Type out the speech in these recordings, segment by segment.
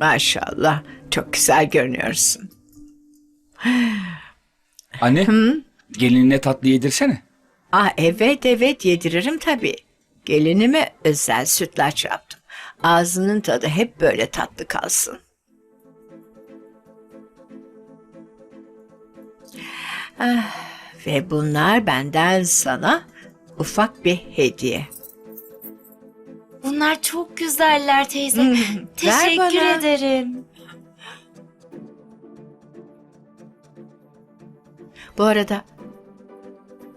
Maşallah çok güzel görünüyorsun. Anne, gelinine tatlı yedirsene. Ah evet evet yediririm tabii. Gelinime özel sütlaç yaptım. Ağzının tadı hep böyle tatlı kalsın. Ah, ve bunlar benden sana ufak bir hediye. Bunlar çok güzeller teyze. Ver Teşekkür bana. ederim. Bu arada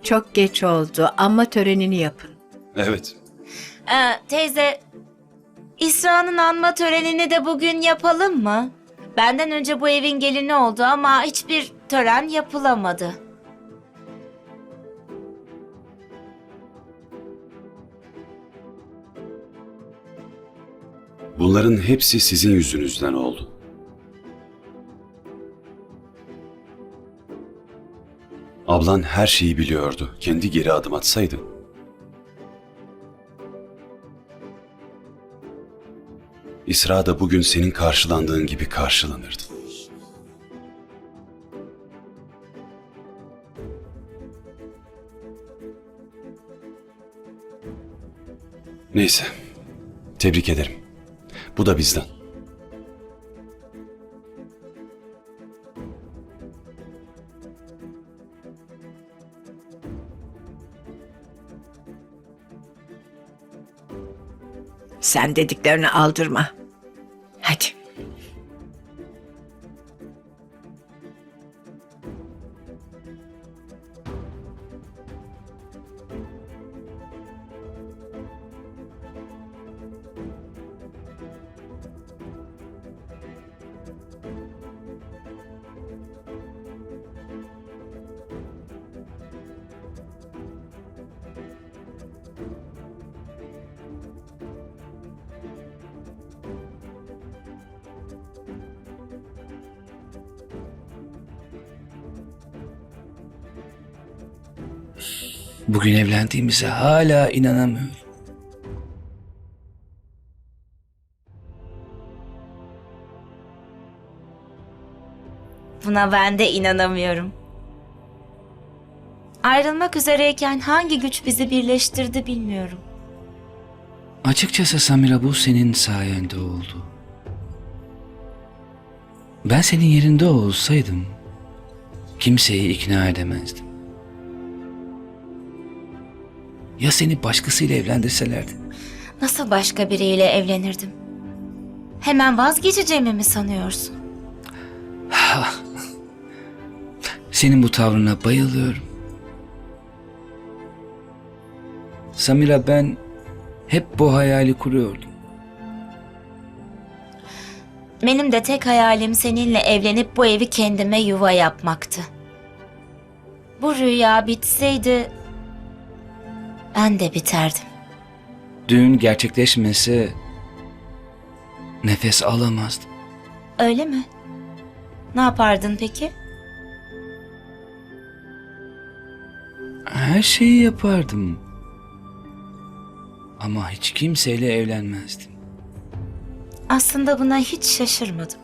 çok geç oldu ama törenini yapın. Evet. Ee, teyze, İsra'nın anma törenini de bugün yapalım mı? Benden önce bu evin gelini oldu ama hiçbir tören yapılamadı. Bunların hepsi sizin yüzünüzden oldu. Ablan her şeyi biliyordu. Kendi geri adım atsaydı. İsra da bugün senin karşılandığın gibi karşılanırdı. Neyse. Tebrik ederim. Bu da bizden. Sen dediklerini aldırma. Bugün evlendiğimize hala inanamıyorum. Buna ben de inanamıyorum. Ayrılmak üzereyken hangi güç bizi birleştirdi bilmiyorum. Açıkçası Samira bu senin sayende oldu. Ben senin yerinde olsaydım kimseyi ikna edemezdim. Ya seni başkasıyla evlendirselerdi? Nasıl başka biriyle evlenirdim? Hemen vazgeçeceğimi mi sanıyorsun? Senin bu tavrına bayılıyorum. Samira ben hep bu hayali kuruyordum. Benim de tek hayalim seninle evlenip bu evi kendime yuva yapmaktı. Bu rüya bitseydi ben de biterdim. Düğün gerçekleşmese nefes alamazdım. Öyle mi? Ne yapardın peki? Her şeyi yapardım. Ama hiç kimseyle evlenmezdim. Aslında buna hiç şaşırmadım.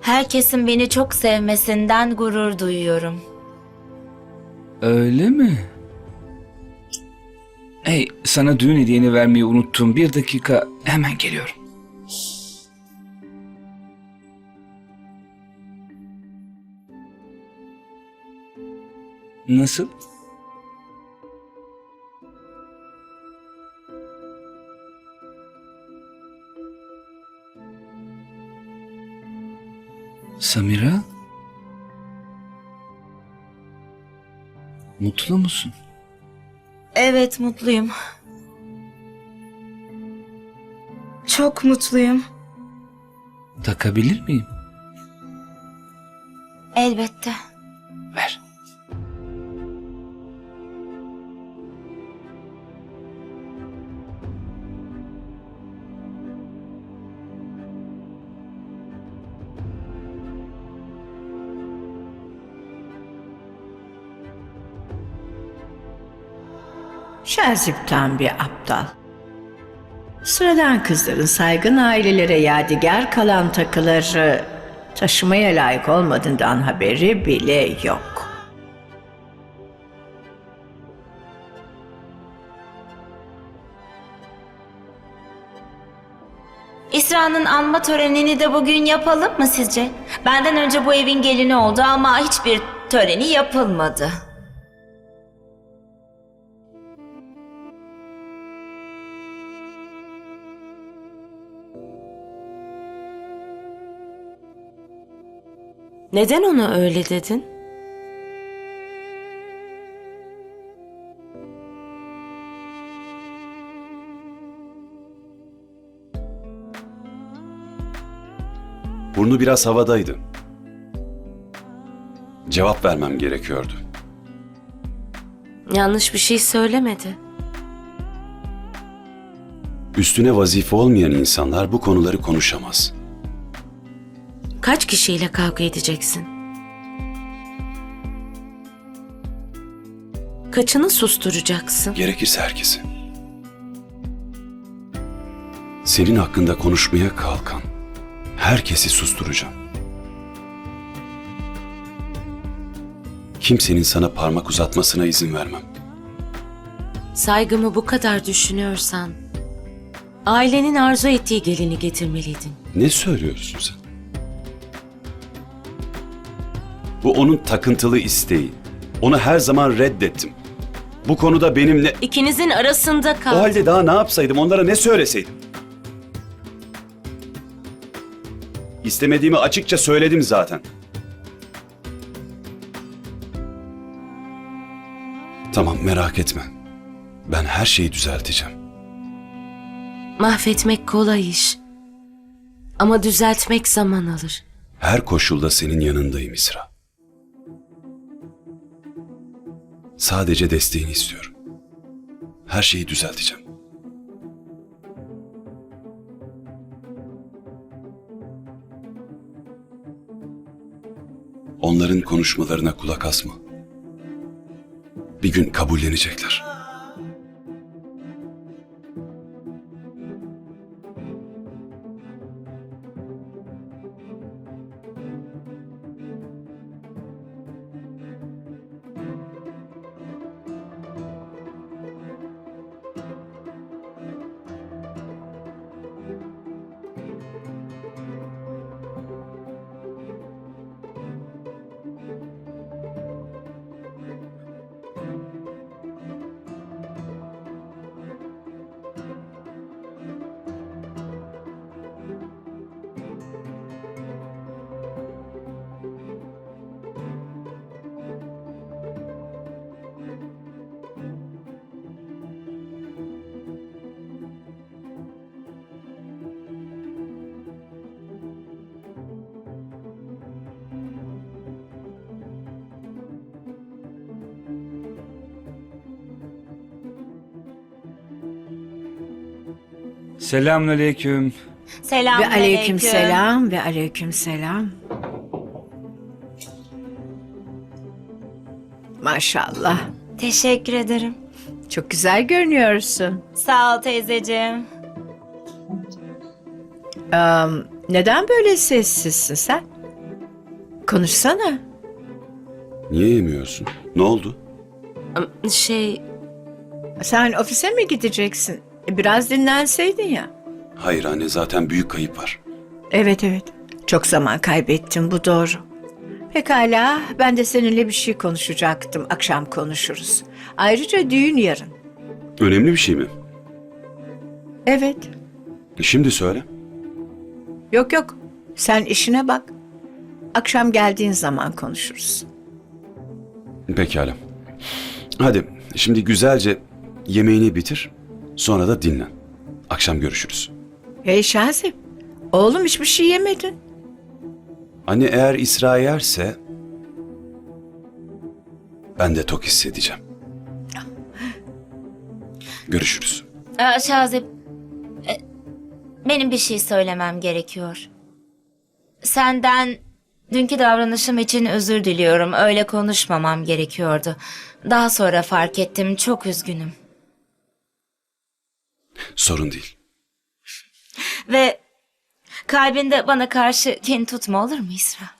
Herkesin beni çok sevmesinden gurur duyuyorum. Öyle mi? Hey, sana düğün hediyeni vermeyi unuttum. Bir dakika, hemen geliyorum. Nasıl? Samira? Mutlu musun? Evet mutluyum. Çok mutluyum. Takabilir miyim? Elbette. Şazip tam bir aptal. Sıradan kızların saygın ailelere yadigar kalan takıları taşımaya layık olmadığından haberi bile yok. İsra'nın anma törenini de bugün yapalım mı sizce? Benden önce bu evin gelini oldu ama hiçbir töreni yapılmadı. Neden ona öyle dedin? Burnu biraz havadaydı. Cevap vermem gerekiyordu. Yanlış bir şey söylemedi. Üstüne vazife olmayan insanlar bu konuları konuşamaz. Kaç kişiyle kavga edeceksin? Kaçını susturacaksın? Gerekirse herkesi. Senin hakkında konuşmaya kalkan herkesi susturacağım. Kimsenin sana parmak uzatmasına izin vermem. Saygımı bu kadar düşünüyorsan, ailenin arzu ettiği gelini getirmeliydin. Ne söylüyorsun sen? Bu onun takıntılı isteği. Onu her zaman reddettim. Bu konuda benimle... İkinizin arasında O kal. halde daha ne yapsaydım, onlara ne söyleseydim? İstemediğimi açıkça söyledim zaten. Tamam merak etme. Ben her şeyi düzelteceğim. Mahvetmek kolay iş. Ama düzeltmek zaman alır. Her koşulda senin yanındayım İsra. Sadece desteğini istiyorum. Her şeyi düzelteceğim. Onların konuşmalarına kulak asma. Bir gün kabullenecekler. Selamünaleyküm. Selam Ve aleyküm selam ve aleyküm selam. Maşallah. Teşekkür ederim. Çok güzel görünüyorsun. Sağ ol teyzeciğim. Am, neden böyle sessizsin sen? Konuşsana. Niye yemiyorsun? Ne oldu? Şey, Sen ofise mi gideceksin? E, Biraz dinlenseydin ya. Hayır anne zaten büyük kayıp var. Evet evet. Çok zaman kaybettim bu doğru. Pekala ben de seninle bir şey konuşacaktım. Akşam konuşuruz. Ayrıca düğün yarın. Önemli bir şey mi? Evet. Şimdi söyle. Yok yok. Sen işine bak. Akşam geldiğin zaman konuşuruz. Pekala. Hadi şimdi güzelce yemeğini bitir. Sonra da dinlen. Akşam görüşürüz. Hey Şazip. Oğlum hiçbir şey yemedin. Anne eğer İsra yerse ben de tok hissedeceğim. Görüşürüz. Aa, Şazip, e, benim bir şey söylemem gerekiyor. Senden dünkü davranışım için özür diliyorum. Öyle konuşmamam gerekiyordu. Daha sonra fark ettim. Çok üzgünüm. Sorun değil. Ve kalbinde bana karşı kin tutma olur mu İsra?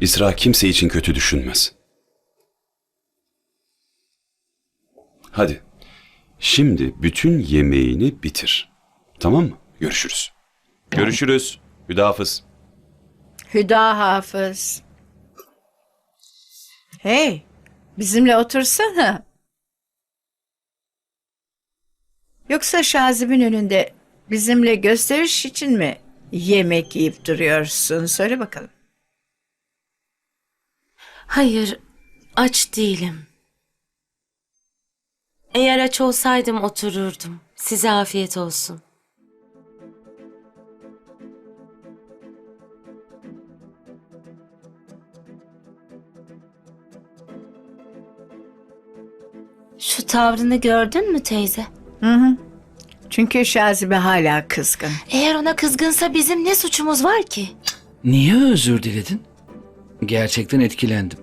İsra kimse için kötü düşünmez. Hadi. Şimdi bütün yemeğini bitir. Tamam mı? Görüşürüz. Görüşürüz. Hüdafız. Hüda Hafız. Hey, bizimle otursana. Yoksa Şazib'in önünde bizimle gösteriş için mi yemek yiyip duruyorsun? Söyle bakalım. Hayır, aç değilim. Eğer aç olsaydım otururdum. Size afiyet olsun. Şu tavrını gördün mü teyze? Çünkü Şazibe hala kızgın. Eğer ona kızgınsa bizim ne suçumuz var ki? Niye özür diledin? Gerçekten etkilendim.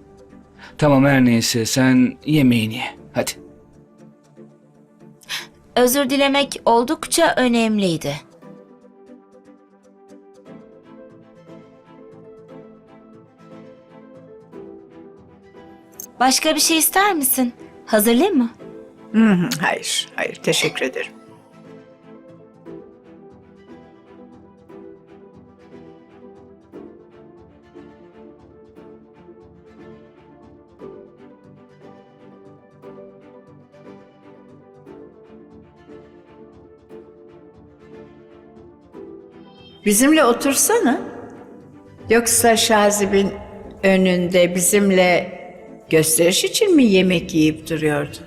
Tamam her neyse sen yemeğini ye. Hadi. Özür dilemek oldukça önemliydi. Başka bir şey ister misin? Hazırlayayım mı? Hayır, hayır. Teşekkür ederim. Bizimle otursana. Yoksa Şazib'in önünde bizimle gösteriş için mi yemek yiyip duruyordun?